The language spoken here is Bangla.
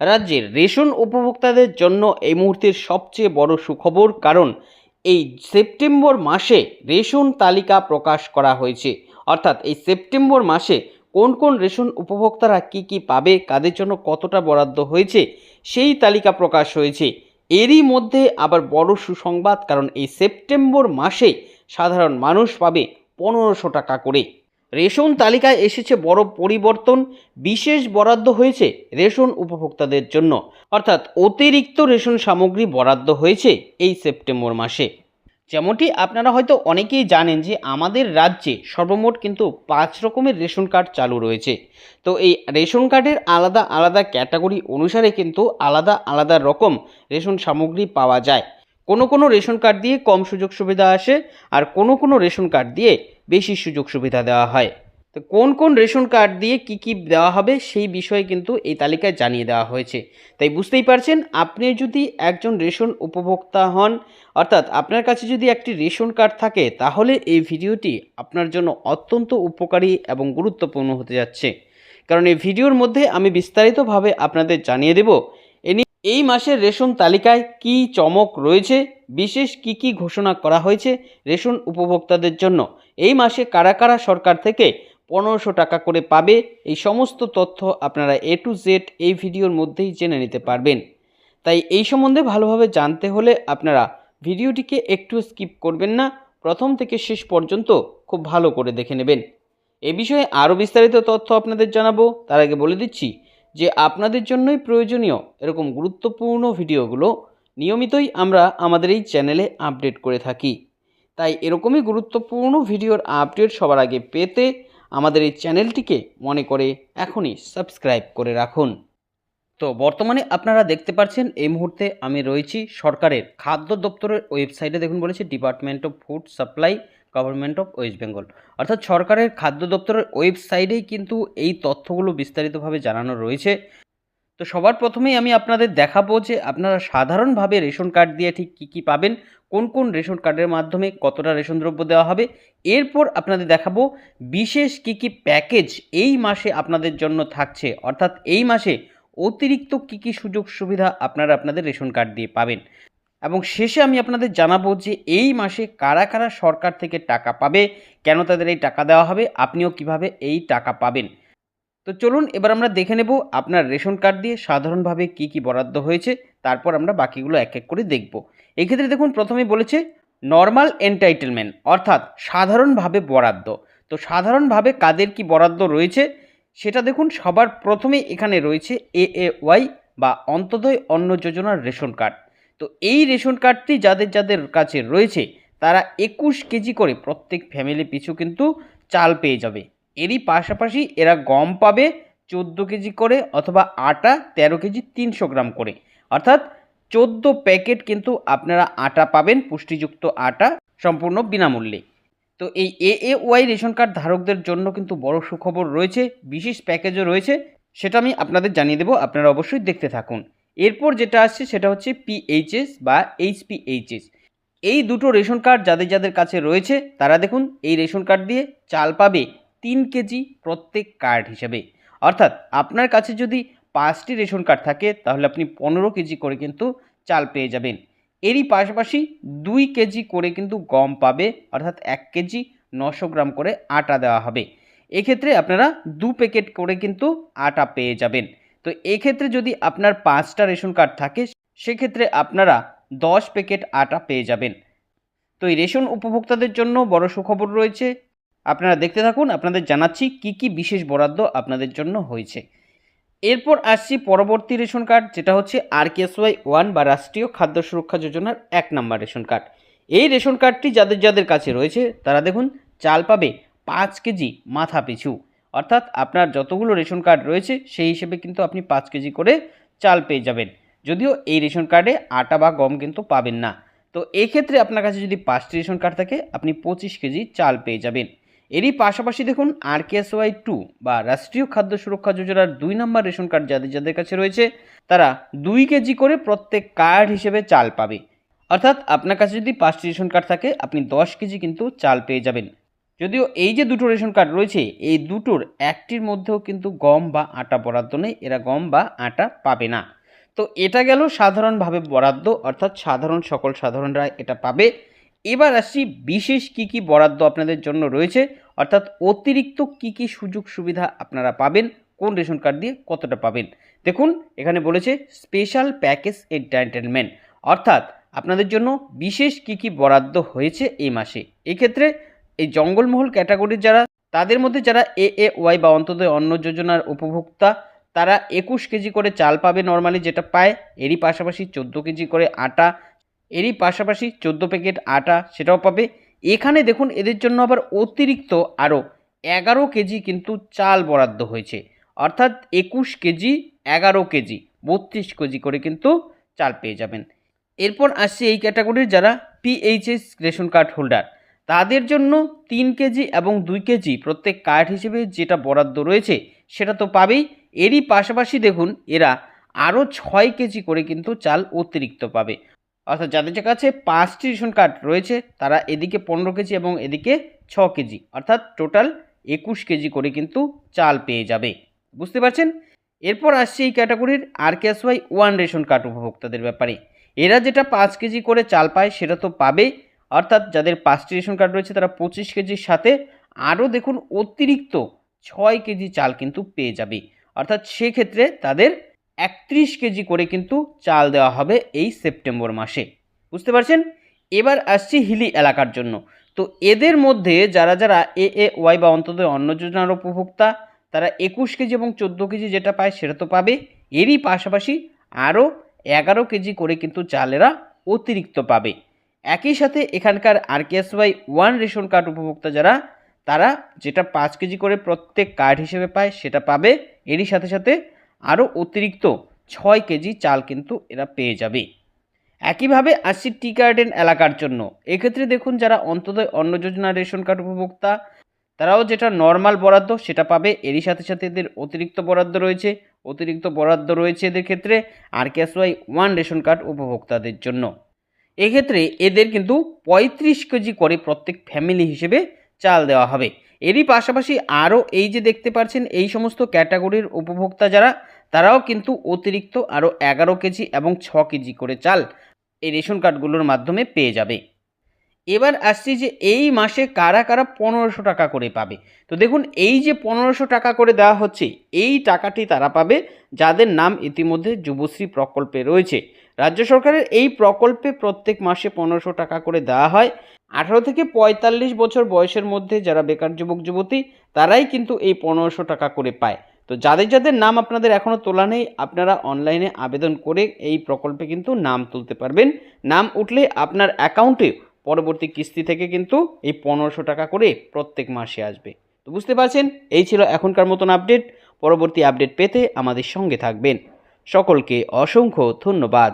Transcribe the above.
রাজ্যের রেশন উপভোক্তাদের জন্য এই মুহূর্তের সবচেয়ে বড় সুখবর কারণ, এই সেপ্টেম্বর মাসে রেশন তালিকা প্রকাশ করা হয়েছে। অর্থাৎ এই সেপ্টেম্বর মাসে কোন কোন রেশন উপভোক্তারা কি কি পাবে, কাদের জন্য কতটা বরাদ্দ হয়েছে, সেই তালিকা প্রকাশ হয়েছে। এরই মধ্যে আবার বড় সুসংবাদ, কারণ এই সেপ্টেম্বর মাসে সাধারণ মানুষ পাবে পনেরোশো টাকা করে। রেশন তালিকায় এসেছে বড় পরিবর্তন, বিশেষ বরাদ্দ হয়েছে রেশন উপভোক্তাদের জন্য। অর্থাৎ অতিরিক্ত রেশন সামগ্রী বরাদ্দ হয়েছে এই সেপ্টেম্বর মাসে। যেমনটি আপনারা হয়তো অনেকেই জানেন যে আমাদের রাজ্যে সর্বমোট কিন্তু পাঁচ রকমের রেশন কার্ড চালু রয়েছে। তো এই রেশন কার্ডের আলাদা আলাদা ক্যাটাগরি অনুসারে কিন্তু আলাদা আলাদা রকম রেশন সামগ্রী পাওয়া যায়। কোনো কোনো রেশন কার্ড দিয়ে কম সুযোগ সুবিধা আসে আর কোনো কোনো রেশন কার্ড দিয়ে বেশি সুযোগ সুবিধা দেওয়া হয়। তো কোন কোন রেশন কার্ড দিয়ে কি কি দেওয়া হবে সেই বিষয়ে কিন্তু এই তালিকায় জানিয়ে দেওয়া হয়েছে। তাই বুঝতেই পারছেন, আপনি যদি একজন রেশন উপভোক্তা হন, অর্থাৎ আপনার কাছে যদি একটি রেশন কার্ড থাকে, তাহলে এই ভিডিওটি আপনার জন্য অত্যন্ত উপকারী এবং গুরুত্বপূর্ণ হতে যাচ্ছে। কারণ এই ভিডিওর মধ্যে আমি বিস্তারিতভাবে আপনাদের জানিয়ে দেব এই মাসের রেশন তালিকায় কি চমক রয়েছে? বিশেষ কি কি ঘোষণা করা হয়েছে রেশন উপভোক্তাদের জন্য? এই মাসে কারা কারা সরকার থেকে পনেরোশো টাকা করে পাবে? এই সমস্ত তথ্য আপনারা এ টু জেড এই ভিডিওর মধ্যেই জেনে নিতে পারবেন। তাই এই সম্বন্ধে ভালোভাবে জানতে হলে আপনারা ভিডিওটিকে একটু স্কিপ করবেন না, প্রথম থেকে শেষ পর্যন্ত খুব ভালো করে দেখে নেবেন। এ বিষয়ে আরও বিস্তারিত তথ্য আপনাদের জানাব। তার আগে বলে দিচ্ছি যে আপনাদের জন্যই প্রয়োজনীয় এরকম গুরুত্বপূর্ণ ভিডিওগুলো নিয়মিতই আমরা আমাদের এই চ্যানেলে আপডেট করে থাকি। তাই এরকমই গুরুত্বপূর্ণ ভিডিওর আপডেট সবার আগে পেতে আমাদের এই চ্যানেলটিকে মনে করে এখনই সাবস্ক্রাইব করে রাখুন। তো বর্তমানে আপনারা দেখতে পাচ্ছেন এই মুহূর্তে আমি রয়েছি সরকারের খাদ্য দপ্তরের ওয়েবসাইটে। দেখুন বলেছে department of food supply government of West Bengal অর্থাৎ সরকারের খাদ্য দপ্তরের ওয়েবসাইটেই কিন্তু এই তথ্যগুলো বিস্তারিতভাবে জানানো রয়েছে। তো সবার প্রথমেই আমি আপনাদের দেখাবো যে আপনারা সাধারণভাবে রেশন কার্ড দিয়ে ঠিক কী কী পাবেন, কোন কোন রেশন কার্ডের মাধ্যমে কতটা রেশন দ্রব্য দেওয়া হবে। এরপর আপনাদের দেখাবো বিশেষ কী কী প্যাকেজ এই মাসে আপনাদের জন্য থাকছে। অর্থাৎ এই মাসে অতিরিক্ত কী কী সুযোগ সুবিধা আপনারা আপনাদের রেশন কার্ড দিয়ে পাবেন। এবং শেষে আমি আপনাদের জানাব যে এই মাসে কারা কারা সরকার থেকে টাকা পাবে, কেন তাদের এই টাকা দেওয়া হবে, আপনিও কীভাবে এই টাকা পাবেন। তো চলুন এবার আমরা দেখে নেব আপনার রেশন কার্ড দিয়ে সাধারণভাবে কি কি বরাদ্দ হয়েছে, তারপর আমরা বাকিগুলো এক এক করে দেখব। এক্ষেত্রে দেখুন প্রথমে বলেছে নর্মাল এন্টাইটেলমেন্ট অর্থাৎ সাধারণভাবে বরাদ্দ। তো সাধারণভাবে কাদের কি বরাদ্দ রয়েছে, সেটা দেখুন, সবার প্রথমে এখানে রয়েছে এ ওয়াই বা অন্তদয় অন্ন যোজনার রেশন কার্ড। তো এই রেশন কার্ডটি যাদের যাদের কাছে রয়েছে, তারা একুশ কেজি করে প্রত্যেক ফ্যামিলি পিছু কিন্তু চাল পেয়ে যাবে। এরই পাশাপাশি এরা গম পাবে চোদ্দ কেজি করে অথবা আটা তেরো কেজি তিনশো গ্রাম করে। অর্থাৎ চোদ্দ প্যাকেট কিন্তু আপনারা আটা পাবেন, পুষ্টিযুক্ত আটা সম্পূর্ণ বিনামূল্যে। তো এই A A Y ration card ধারকদের জন্য কিন্তু বড় সুখবর রয়েছে, বিশেষ প্যাকেজও রয়েছে, সেটা আমি আপনাদের জানিয়ে দেবো, আপনারা অবশ্যই দেখতে থাকুন। এরপর যেটা আসছে সেটা হচ্ছে পিএইচএস বা এইচপিএইচএস এই দুটো রেশন কার্ড যাদের যাদের কাছে রয়েছে, তারা দেখুন এই রেশন কার্ড দিয়ে চাল পাবে তিন কেজি প্রত্যেক কার্ড হিসেবে। অর্থাৎ আপনার কাছে যদি পাঁচটি রেশন কার্ড থাকে, তাহলে আপনি পনেরো কেজি করে কিন্তু চাল পেয়ে যাবেন। এরই পাশাপাশি দুই কেজি করে কিন্তু গম পাবে, অর্থাৎ এক কেজি নশো গ্রাম করে আটা দেওয়া হবে। এক্ষেত্রে আপনারা দু প্যাকেট করে কিন্তু আটা পেয়ে যাবেন। তো এক্ষেত্রে যদি আপনার পাঁচটা রেশন কার্ড থাকে, সেক্ষেত্রে আপনারা দশ প্যাকেট আটা পেয়ে যাবেন। তো এই রেশন উপভোক্তাদের জন্য বড় সুখবর রয়েছে। আপনারা দেখতে থাকুন, আপনাদের জানাচ্ছি কি কি বিশেষ বরাদ্দ আপনাদের জন্য হয়েছে। এরপর আসছি পরবর্তী রেশন কার্ড, যেটা হচ্ছে আর ওয়াই ওয়ান বা রাষ্ট্রীয় খাদ্য সুরক্ষা যোজনার এক নম্বর রেশন কার্ড। এই রেশন কার্ডটি যাদের যাদের কাছে রয়েছে, তারা দেখুন, চাল পাবে পাঁচ কেজি মাথা পিছু অর্থাৎ আপনার যতগুলো রেশন কার্ড রয়েছে, সেই হিসেবে কিন্তু আপনি পাঁচ কেজি করে চাল পেয়ে যাবেন। যদিও এই রেশন কার্ডে আটা বা গম কিন্তু পাবেন না। তো এক্ষেত্রে আপনার কাছে যদি পাঁচটি রেশন কার্ড থাকে, আপনি পঁচিশ কেজি চাল পেয়ে যাবেন। এরই পাশাপাশি দেখুন, আর ওয়াই টু বা রাষ্ট্রীয় খাদ্য সুরক্ষা যোজনার দুই নম্বর রেশন কার্ড যাদের যাদের কাছে রয়েছে, তারা দুই কেজি করে প্রত্যেক কার্ড হিসেবে চাল পাবে। অর্থাৎ আপনার কাছে যদি পাঁচটি রেশন কার্ড থাকে, আপনি দশ কেজি কিন্তু চাল পেয়ে যাবেন। যদিও এই যে দুটো রেশন কার্ড রয়েছে, এই দুটোর একটির মধ্যেও কিন্তু গম বা আটা বরাদ্দ নেই। এরা গম বা আটা পাবে না। তো এটা গেল সাধারণভাবে বরাদ্দ, অর্থাৎ সাধারণ সকল সাধারণরা এটা পাবে। এবার আসছি বিশেষ কি কি বরাদ্দ আপনাদের জন্য রয়েছে, অর্থাৎ অতিরিক্ত কি কি সুযোগ সুবিধা আপনারা পাবেন, কোন রেশন কার্ড দিয়ে কতটা পাবেন। দেখুন, এখানে বলেছে স্পেশাল প্যাকেজ এন্টারটেনমেন্ট অর্থাৎ আপনাদের জন্য বিশেষ কি কি বরাদ্দ হয়েছে এই মাসে। এক্ষেত্রে এই জঙ্গলমহল ক্যাটাগরির যারা, তাদের মধ্যে যারা এ এ ওয়াই বা অন্তদয় অন্ন যোজনার উপভোক্তা, তারা একুশ কেজি করে চাল পাবে নর্মালি যেটা পায়, এরই পাশাপাশি চোদ্দ কেজি করে আটা, এরই পাশাপাশি চোদ্দ প্যাকেট আটা সেটাও পাবে। এখানে দেখুন, এদের জন্য আবার অতিরিক্ত আরও এগারো কেজি কিন্তু চাল বরাদ্দ হয়েছে। অর্থাৎ একুশ কেজি, এগারো কেজি, বত্রিশ কেজি করে কিন্তু চাল পেয়ে যাবেন। এরপর আসছে এই ক্যাটাগরির যারা পিএইচএস রেশন কার্ড হোল্ডার। তাদের জন্য তিন কেজি এবং দুই কেজি প্রত্যেক কার্ড হিসেবে যেটা বরাদ্দ রয়েছে, সেটা তো পাবেই। এরই পাশাপাশি দেখুন, এরা আরও ছয় কেজি করে কিন্তু চাল অতিরিক্ত পাবে। অর্থাৎ যাদের কাছে পাঁচটি রেশন কার্ড রয়েছে, তারা এদিকে পনেরো কেজি এবং এদিকে ছ কেজি, অর্থাৎ টোটাল একুশ কেজি করে কিন্তু চাল পেয়ে যাবে। বুঝতে পারছেন? এরপর আসছে এই ক্যাটাগরির R Y one ration card উপভোক্তাদের ব্যাপারে। এরা যেটা পাঁচ কেজি করে চাল পায়, সেটা তো পাবেই। অর্থাৎ যাদের পাঁচটি রেশন কার্ড রয়েছে, তারা পঁচিশ কেজির সাথে আরও দেখুন অতিরিক্ত ছয় কেজি চাল কিন্তু পেয়ে যাবে। অর্থাৎ সেক্ষেত্রে তাদের একত্রিশ কেজি করে কিন্তু চাল দেওয়া হবে এই সেপ্টেম্বর মাসে। বুঝতে পারছেন? এবার আসছি হিলি এলাকার জন্য। তো এদের মধ্যে যারা যারা এ এ ওয়াই বা অন্তত অন্ন যোজনার উপভোক্তা, তারা একুশ কেজি এবং চোদ্দ কেজি যেটা পায় সেটা তো পাবে। এরই পাশাপাশি আরও এগারো কেজি করে কিন্তু চালেরা অতিরিক্ত পাবে। একই সাথে এখানকার R Y one ration card উপভোক্তা যারা, তারা যেটা পাঁচ কেজি করে প্রত্যেক কার্ড হিসেবে পায়, সেটা পাবে। এরই সাথে সাথে আরও অতিরিক্ত ছয় কেজি চাল কিন্তু এরা পেয়ে যাবে। একইভাবে আসছি টি গার্ডেন এলাকার জন্য, এক্ষেত্রে দেখুন যারা অন্তদয় অন্ন যোজনা রেশন কার্ড উপভোক্তা, তারাও যেটা নর্মাল বরাদ্দ, সেটা পাবে। এরই সাথে সাথে এদের অতিরিক্ত বরাদ্দ রয়েছে। অতিরিক্ত বরাদ্দ রয়েছে এদের ক্ষেত্রে R Y one ration card উপভোক্তাদের জন্য। এক্ষেত্রে এদের কিন্তু পঁয়ত্রিশ কেজি করে প্রত্যেক ফ্যামিলি হিসেবে চাল দেওয়া হবে। এরই পাশাপাশি আরও এই যে দেখতে পাচ্ছেন, এই সমস্ত ক্যাটাগরির উপভোক্তা যারা, তারাও কিন্তু অতিরিক্ত আরও এগারো কেজি এবং ছ কেজি করে চাল এই রেশন কার্ডগুলোর মাধ্যমে পেয়ে যাবে। এবার আসছি যে এই মাসে কারা কারা পনেরোশো টাকা করে পাবে। তো দেখুন, এই যে পনেরোশো টাকা করে দেওয়া হচ্ছে, এই টাকাটি তারা পাবে যাদের নাম ইতিমধ্যে যুবশ্রী প্রকল্পে রয়েছে। রাজ্য সরকারের এই প্রকল্পে প্রত্যেক মাসে পনেরোশো টাকা করে দেওয়া হয়। আঠারো থেকে পঁয়তাল্লিশ বছর বয়সের মধ্যে যারা বেকার যুবক, যুবতী, তারাই কিন্তু এই পনেরোশো টাকা করে পায়। তো যাদের যাদের নাম আপনাদের এখনও তোলা নেই, আপনারা অনলাইনে আবেদন করে এই প্রকল্পে কিন্তু নাম তুলতে পারবেন। নাম উঠলে আপনার অ্যাকাউন্টে পরবর্তী কিস্তি থেকে কিন্তু এই পনেরোশো টাকা করে প্রত্যেক মাসে আসবে। তো বুঝতে পারছেন? এই ছিল এখনকার মতন আপডেট পরবর্তী আপডেট পেতে আমাদের সঙ্গে থাকবেন। সকলকে অসংখ্য ধন্যবাদ।